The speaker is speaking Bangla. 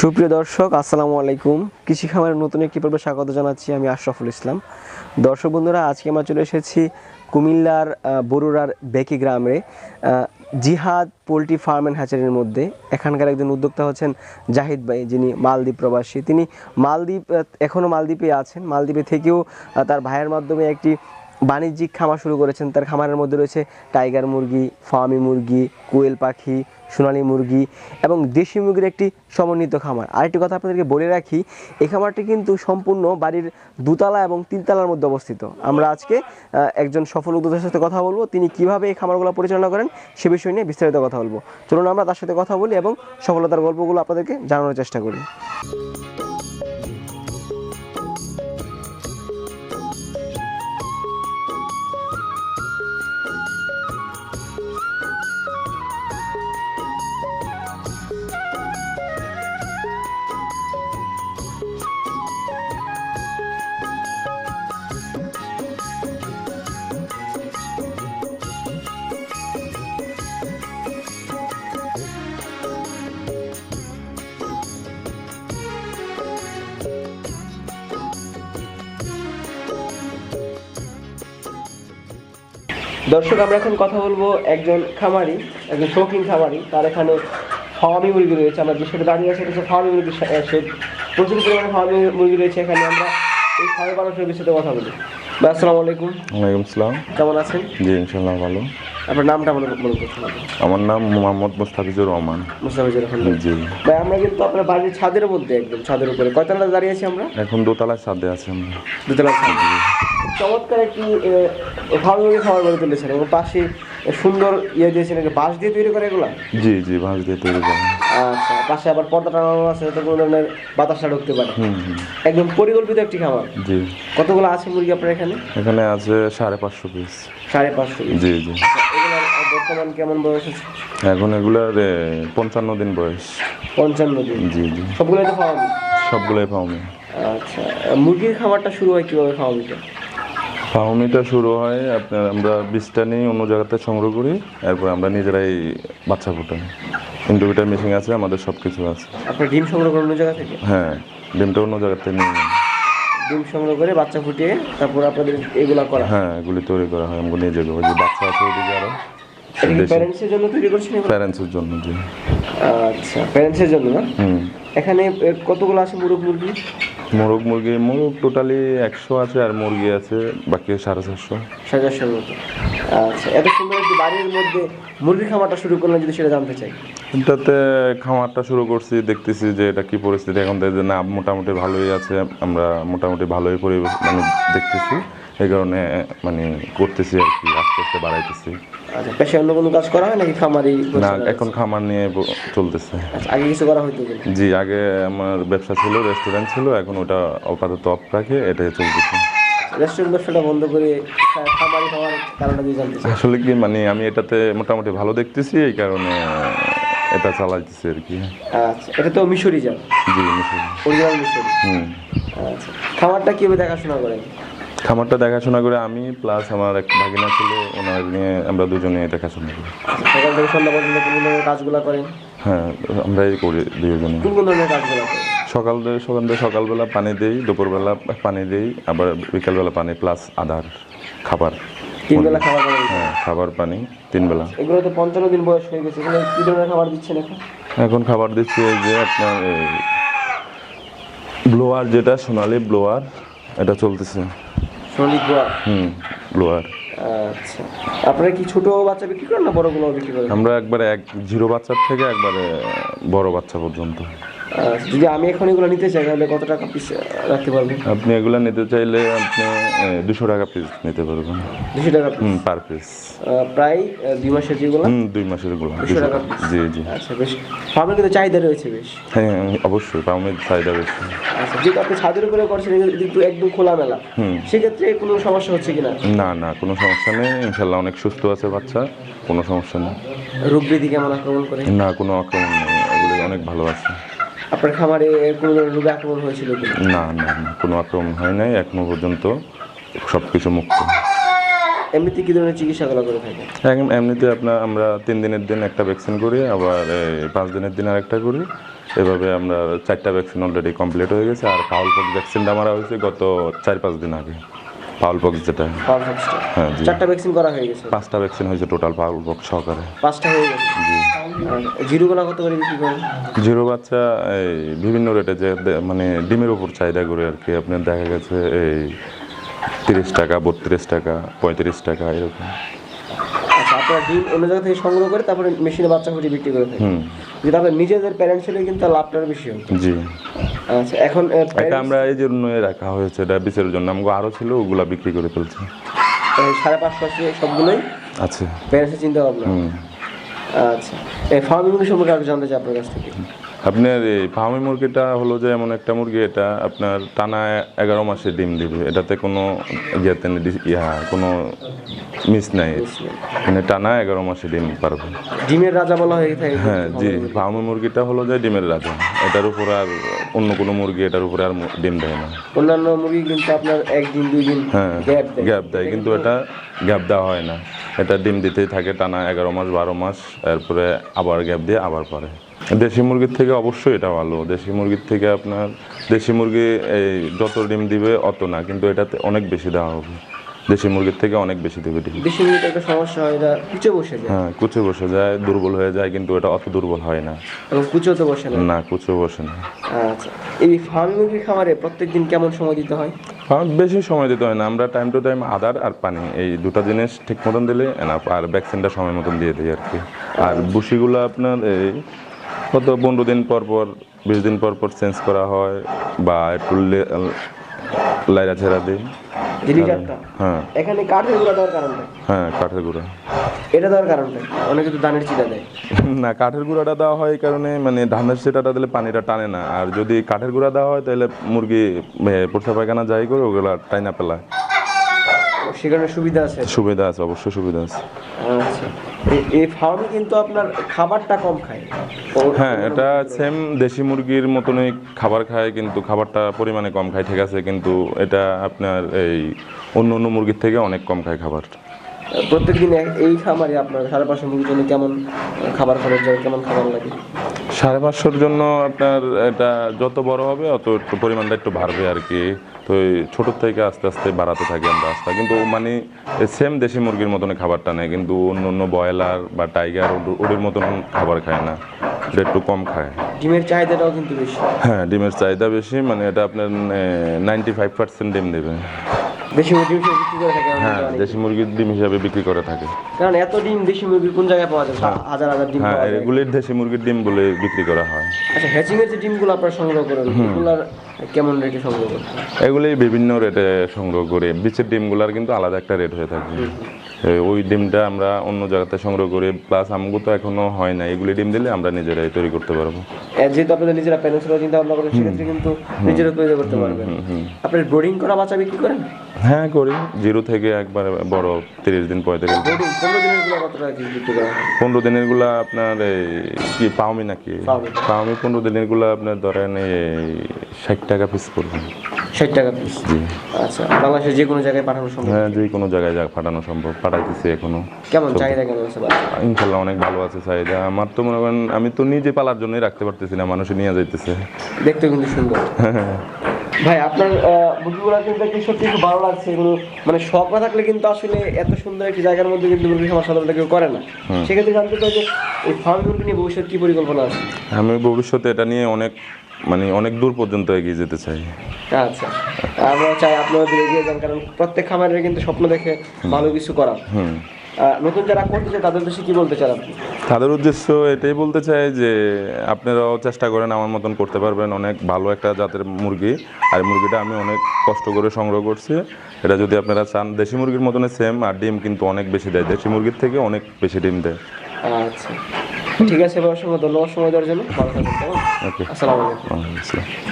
সুপ্রিয় দর্শক, আসসালামু আলাইকুম। কৃষি খামারের নতুন একটি পর্বে স্বাগত জানাচ্ছি আমি আশরাফুল ইসলাম। দর্শক বন্ধুরা, আজকে আমরা চলে এসেছি কুমিল্লার বরুড়ার বেকি গ্রামে। জিহাদ পোলট্রি ফার্ম অ্যান্ড হ্যাচারির মধ্যে। এখানকার একজন উদ্যোক্তা হচ্ছেন জাহিদ ভাই, যিনি মালদ্বীপ প্রবাসী। তিনি মালদ্বীপ এখনও মালদ্বীপে আছেন। মালদ্বীপে থেকেও তার ভাইয়ের মাধ্যমে একটি বাণিজ্যিক খামার শুরু করেছেন। তার খামারের মধ্যে রয়েছে টাইগার মুরগি, ফার্মি মুরগি, কোয়েল পাখি, সোনালি মুরগি এবং দেশি মুরগির একটি সমন্বিত খামার। আরেকটি কথা আপনাদেরকে বলে রাখি, এই খামারটি কিন্তু সম্পূর্ণ বাড়ির দুতলা এবং তিনতলার মধ্যে অবস্থিত। আমরা আজকে একজন সফল উদ্যোক্তার সাথে কথা বলব। তিনি কীভাবে এই খামারগুলো পরিচালনা করেন সে বিষয় নিয়ে বিস্তারিত কথা বলব। চলুন আমরা তার সাথে কথা বলি এবং সফলতার গল্পগুলো আপনাদেরকে জানানোর চেষ্টা করি। দর্শক আমরা এখন কথা বলব একজন খামারি একজন শৌখিন খামারি। তার এখানে ফার্মি মুরগি রয়েছে। আমরা যে সেটা দাঁড়িয়ে আছে সেটা ফার্মি মুরগি শেড প্রচুর পরিমাণে ফার্মি মুরগি রয়েছে এখানে। আমরা এই ফার্মি মানুষের বিষয়ে কথা বলি। আসসালামু আলাইকুম। ওয়ালাইকুম সালাম কেমন আছেন? জি ইনশাল্লাহ ভালো। আপনার নামটা মনে মনে করতে হবে। আমার নাম মোহাম্মদ মুস্তাফিজুর রহমান। মুস্তাফিজুর রহমান। জি। ভাই আমরা কিন্তু আপনার বাড়ির ছাদের মধ্যে একদম ছাদের উপরে। কয়তলা দাঁড়িয়ে আছি আমরা? এখন দোতলায় ছাদে আছি আমরা। দুতলা ছাদ। চমৎকার একটি ফার্মি খাবার গড়ে তুলেছেন এবং পাশে সুন্দর ইয়ে দিয়েছেন বাঁশ দিয়ে তৈরি করে এগুলা? জি জি বাঁশ দিয়ে তৈরি করে। আচ্ছা পাশে আবার পর্দা টানানো আছে যাতে কোনো ধরনের বাতাসটা ঢুকতে পারে। একদম পরিকল্পিত একটি খাবার জি। কতগুলো আছে মুরগি আপনার এখানে? এখানে আছে সাড়ে পাঁচশো পিস সাড়ে পাঁচশো জি জি। এগুলোর বর্তমান কেমন বয়স আছে এখন এগুলার পঞ্চান্ন দিন বয়স। পঞ্চান্ন দিন। জি জি। সবগুলোই তো খাওয়াবি সবগুলোই ফাউমি আচ্ছা মুরগির খাবারটা শুরু হয় কীভাবে খাওয়াবিটা ফাউমিটা শুরু হয় আপনার আমরা বীজটা নিয়ে অন্য জায়গাতে সংগ্রহ করি এরপর আমরা নিজেরাই বাচ্চা ফুটাই। ইন্ডোভিটার মেশিন আছে আমাদের সব কিছু আছে। আপনার ডিম সংগ্রহ করেন অন্য জায়গা থেকে? হ্যাঁ ডিমটা অন্য জায়গাতে নিয়ে ডিম সংগ্রহ করে বাচ্চা ফুটিয়ে তারপর আপনাদের এগুলা করা হ্যাঁ? এগুলি তৈরি করা হয় আমাকে নিজে ওই যে বাচ্চা আছে ওইদিকে আরও। প্যারেন্টসের জন্য তৈরি করছেন প্যারেন্টসের জন্য জি। আচ্ছা প্যারেন্টসের জন্য না? এখানে কতগুলো আছে মুরগ মুরগি? মোরগ মুরগি মোরগ টোটালি একশো আছে আর মুরগি আছে, বাকি সাড়ে চারশো। সাড়ে চারশোর মতো। আচ্ছা এত সুন্দর বাড়ির মধ্যে মুরগি খামারটা শুরু করলেন যদি সেটা জানতে চাই। এটাতে খামারটা শুরু করছি দেখতেছি যে এটা কি পরিস্থিতি। এখন যে না মোটামুটি ভালোই আছে আমরা মোটামুটি ভালোই পরিবেশ মানে দেখতেছি। এই কারণে মানে করতেছি আর কি আস্তে আস্তে বাড়াইতেছি। আচ্ছা পেশায় অন্য কোনো কাজ করা হয় নাকি খামারই না এখন খামার নিয়ে চলতেছে। আচ্ছা আগে কিছু করা জি আগে আমার ব্যবসা ছিল রেস্টুরেন্ট ছিল এখন ওটা আপাতত অফ রাখে এটাই চলতেছে। রেস্টুরেন্ট ব্যবসাটা বন্ধ করে খামারি হওয়ার কারণটা দিয়ে জানতে আসলে কি মানে আমি এটাতে মোটামুটি ভালো দেখতেছি এই কারণে এটা চালাইতেছি আর কি। আচ্ছা এটা তো মিশরি যান জি মিশরি। অরিজিনাল মিশরি হুম। আচ্ছা খামারটা কীভাবে দেখাশোনা করেন? খামারটা দেখাশোনা করে আমি প্লাস আমার এক ভাগিনা ছিল ওনার নিয়ে আমরা দুজনে দেখাশোনা করি। আচ্ছা, সকাল থেকে সন্ধ্যা পর্যন্ত কোন ধরনের কাজগুলো করেন? হ্যাঁ আমরাই করি দুজনে কোন কোন ধরনের কাজগুলো করেন? সকাল থেকে সকাল সকালবেলা পানি দেই দুপুরবেলা পানি দেই আবার বিকালবেলা পানি প্লাস আধার খাবার। তিন বেলা খাবার করেন হ্যাঁ খাবার পানি তিন বেলা এগুলো তো পঞ্চান্ন দিন বয়স হয়ে গেছে এগুলো কী ধরনের খাবার দিচ্ছেন এখন? এখন খাবার দিচ্ছি এই যে আপনার ব্লোয়ার যেটা সোনালি ব্লোয়ার এটা চলতেছে। হুম ব্লোয়ার। আচ্ছা। আপনারা কি ছোট বাচ্চা বিক্রি করেন না বড়গুলো বিক্রি করেন? আমরা একবারে এক জিরো বাচ্চার থেকে একবারে বড় বাচ্চা পর্যন্ত। যদি আমি এখন এগুলো নিতে চাই তাহলে কত টাকা পিস রাখতে পারবেন আপনি এগুলো নিতে চাইলে আপনি দুশো টাকা পিস নিতে পারবেন। দুশো টাকা। হুম পার পিস প্রায় দুই মাসের যেগুলো? হুম দুই মাসেরগুলো দুশো টাকা। জি জি। আচ্ছা বেশ। ফার্মের কিন্তু চাহিদা রয়েছে বেশ। হ্যাঁ অবশ্যই পামের চাহিদা বেশি আচ্ছা যেহেতু আপনি ছাদের উপরে করছেন কিন্তু একদম খোলামেলা। হুম। সেক্ষেত্রে কোনো সমস্যা হচ্ছে কিনা? না না কোনো সমস্যা নেই। ইনশাল্লাহ অনেক সুস্থ আছে বাচ্চা কোনো সমস্যা নেই। রোগ ব্যাধি কেমন আক্রমণ করে? না কোনো আক্রমণ নেই। এগুলো অনেক ভালো আছে। আপনার খামারে কোনো ধরনের রোগে আক্রমণ হয়েছিল না না না কোনো আক্রমণ হয় নাই এখনও পর্যন্ত সব কিছু মুক্ত। এমনিতে কি ধরনের চিকিৎসাগুলো করে থাকে এমনিতে আপনার আমরা তিন দিনের দিন একটা ভ্যাকসিন করি আবার এই পাঁচ দিনের দিন আরেকটা করি। এভাবে আমরা চারটা ভ্যাকসিন অলরেডি কমপ্লিট হয়ে গেছে আর ফাউল পক্স ভ্যাকসিনটা মারা হয়েছে গত চার পাঁচ দিন আগে। ফাউল পক্স যেটা। পাওয়ার ফক্সটা হ্যাঁ জি। চারটা ভ্যাকসিন করা হয়ে গেছে। পাঁচটা ভ্যাকসিন হয়েছে টোটাল ফাউল পক্স সহকারে। পাঁচটা হয়ে গেছে? জি। জিরোগুলা কত করে বিক্রি করেন? জিরো বাচ্চা এই বিভিন্ন রেটে যে মানে ডিমের উপর চাহিদা করে আর কি। আপনার দেখা গেছে এই তিরিশ টাকা বত্রিশ টাকা পঁয়ত্রিশ টাকা এরকম। আচ্ছা আপনারা ডিম অন্য জায়গা থেকে সংগ্রহ করে তারপরে মেশিনে বাচ্চা ফুটিয়ে বিক্রি করে থাকেন। যেটা আপনার নিজেদের প্যারেন্টস হলে কিন্তু লাভটার বেশি হয় জি। আচ্ছা এখন এটা আমরা এই জন্য রাখা হয়েছে এটা বিচারের জন্য। আমাকে আরও ছিল ওগুলা বিক্রি করে ফেলছি। সাড়ে পাঁচশো আছে সবগুলোই? আচ্ছা প্যারেন্টসের চিন্তা ভাবনা আচ্ছা। এই ফার্মিং সম্পর্কে আরও জানতে চাই আপনার কাছ থেকে। আপনার এই ফার্মি মুরগিটা হলো যে এমন একটা মুরগি এটা আপনার টানা এগারো মাসে ডিম দিবে। এটাতে কোনো ইয়েতে ইয়া কোনো মিস নাই। মানে টানা এগারো মাসে ডিম পারবে। ডিমের রাজা বলা হয়ে থাকে হ্যাঁ জি ফার্মি মুরগিটা হলো যে ডিমের রাজা। এটার উপর আর অন্য কোনো মুরগি এটার উপরে আর ডিম দেয় না। অন্যান্য মুরগি কিন্তু আপনার একদিন দুই দিন হ্যাঁ গ্যাপ দেয়। কিন্তু এটা গ্যাপ দেওয়া হয় না। এটা ডিম দিতেই থাকে টানা এগারো মাস বারো মাস এরপরে আবার গ্যাপ দিয়ে আবার পারে। দেশি মুরগির থেকে অবশ্যই এটা ভালো। দেশি মুরগির থেকে আপনার দেশি মুরগি এই যত ডিম দিবে অত না কিন্তু এটাতে অনেক বেশি দেওয়া হবে। দেশি মুরগির থেকে অনেক বেশি দেবে ডিম। দেশি মুরগিতে একটা সমস্যা হয় এটা কুচে বসে যায়। হ্যাঁ কুচে বসে যায় দুর্বল হয়ে যায় কিন্তু এটা অত দুর্বল হয় না। এবং কুচোতে বসে না। না কুচে বসে না। আচ্ছা এই ফার্মি মুরগির খামারে প্রত্যেকদিন কেমন সময় দিতে হয়? বেশি সময় দিতে হয় না আমরা টাইম টু টাইম আদার আর পানি এই দুটো জিনিস ঠিক মতন দিলে এনাফ আর ভ্যাকসিনটা সময় মতন দিয়ে দিই আর কি। আর বুসিগুলো আপনার এই কত পনেরো দিন পর পর বিশ দিন পর পর চেঞ্জ করা হয় বা একটু লাইরা ছেড়া দিই। হ্যাঁ। এখানে কাঠের গুঁড়া দেওয়ার কারণটা? হ্যাঁ কাঠের গুঁড়া। এটা দেওয়ার কারণটা? অনেকে তো দানের চিটা দেয়। না কাঠের গুঁড়াটা দেওয়া হয় এই কারণে মানে ধানের সেটাটা দিলে পানিটা টানে না। আর যদি কাঠের গুঁড়া দেওয়া হয় তাহলে মুরগি পোষা পায়খানা যাই করে ওগুলা টাইনা পেলায়। সে কারণে সুবিধা আছে? সুবিধা আছে অবশ্যই সুবিধা আছে। আচ্ছা। এই- ফার্মে কিন্তু আপনার খাবারটা কম খায়। হ্যাঁ এটা সেম দেশি মুরগির মতনই খাবার খায় কিন্তু খাবারটা পরিমাণে কম খায় ঠিক আছে কিন্তু এটা আপনার এই অন্য অন্য মুরগির থেকে অনেক কম খায় খাবার। প্রত্যেকদিন এই খামারে আপনার সাড়ে পাঁচশো মুরগির জন্য কেমন খাবার খরচ যায় কেমন খাবার লাগে? সাড়ে পাঁচশোর জন্য আপনার এটা যত বড় হবে অত একটু পরিমাণটা একটু বাড়বে আর কি। তো এই ছোটোর থেকে আস্তে আস্তে বাড়াতে থাকি আমরা আস্তে। কিন্তু মানে সেম দেশি মুরগির মতনই খাবারটা নেয় কিন্তু অন্য অন্য ব্রয়লার বা টাইগার ওদের মতন খাবার খায় না। এটা একটু কম খায়। ডিমের চাহিদাটাও কিন্তু বেশি। হ্যাঁ ডিমের চাহিদা বেশি মানে এটা আপনার নাইনটি ফাইভ পার্সেন্ট ডিম দেবে। দেশি মুরগি হিসেবে বিক্রি করে থাকে হ্যাঁ অনেকে। দেশি মুরগির ডিম হিসাবে বিক্রি করে থাকে। কারণ এত ডিম দেশি মুরগি কোন জায়গায় পাওয়া যায়? হাজার হাজার ডিম হ্যাঁ পাওয়া যায়। এগুলির দেশি মুরগির ডিম বলে বিক্রি করা হয়। আচ্ছা হ্যাচিং এর যে ডিমগুলো আপনারা সংগ্রহ করেন এগুলার কেমন রেটে সংগ্রহ করেন এগুলি বিভিন্ন রেটে সংগ্রহ করে। বিচের ডিমগুলার কিন্তু আলাদা একটা রেট হয়ে থাকে। ওই ডিমটা আমরা অন্য জায়গাতে সংগ্রহ করি। প্লাস আমগো তো এখনও হয় না এগুলি ডিম দিলে আমরা নিজেরাই তৈরি করতে পারব। যেহেতু আপনাদের নিজেরা প্যারেন্টসরা চিন্তা ভাবনা করেন সেক্ষেত্রে কিন্তু নিজেরা তৈরি করতে পারবেন। আপনার ব্রোডিং করা বাচ্চা বিক্রি করেন? হ্যাঁ করি। জিরো থেকে একবার বড় তিরিশ দিন পঁয়ত্রিশ দিন। পনেরো দিনেরগুলো আপনার কি পাওমি নাকি? পাওমি। পনেরো দিনেরগুলা আপনার ধরেন এই ষাট টাকা পিস পড়বে ষাট টাকা পিস জি। আচ্ছা বাংলাদেশের যে কোনো জায়গায় পাঠানো সম্ভব? হ্যাঁ যে কোনো জায়গায় যা পাঠানো সম্ভব পাঠাইতেছি এখনও। কেমন চাহিদা কেমন আছে ইনশাল্লাহ অনেক ভালো আছে চাহিদা। আমার তো মনে করেন আমি তো নিজে পালার জন্যই রাখতে পারতেছি না মানুষ নিয়ে যাইতেছে। দেখতে কিন্তু সুন্দর। ভাই আপনার মুরগিগুলো কিন্তু দেখতে সত্যি খুব ভালো লাগছে এগুলো মানে শখ না থাকলে কিন্তু আসলে এত সুন্দর একটি জায়গার মধ্যে কিন্তু মুরগি খামার সাধারণত কেউ করে না। সেক্ষেত্রে জানতে চাই যে এই ফার্ম মুরগি নিয়ে ভবিষ্যৎ কি পরিকল্পনা আছে? আমি ভবিষ্যতে এটা নিয়ে অনেক মানে অনেক দূর পর্যন্ত এগিয়ে যেতে চাই। আচ্ছা। আমরা চাই আপনারা দূরে এগিয়ে যান কারণ প্রত্যেক খামারের কিন্তু স্বপ্ন দেখে ভালো কিছু করা হুম। নতুন যারা করতে চায় তাদের দেশে কি বলতে চান আপনি? তাদের উদ্দেশ্য এটাই বলতে চাই যে আপনারাও চেষ্টা করেন আমার মতন করতে পারবেন অনেক ভালো একটা জাতের মুরগি। আর মুরগিটা আমি অনেক কষ্ট করে সংগ্রহ করছি। এটা যদি আপনারা চান দেশি মুরগির মতনই সেম আর ডিম কিন্তু অনেক বেশি দেয়। দেশি মুরগির থেকে অনেক বেশি ডিম দেয়। আচ্ছা। ঠিক আছে এবার সময় ধন্যবাদ। সময় দেওয়ার জন্য। ভালো থাকবেন কেমন? ওকে আসসালামু আলাইকুম। আসসালাম।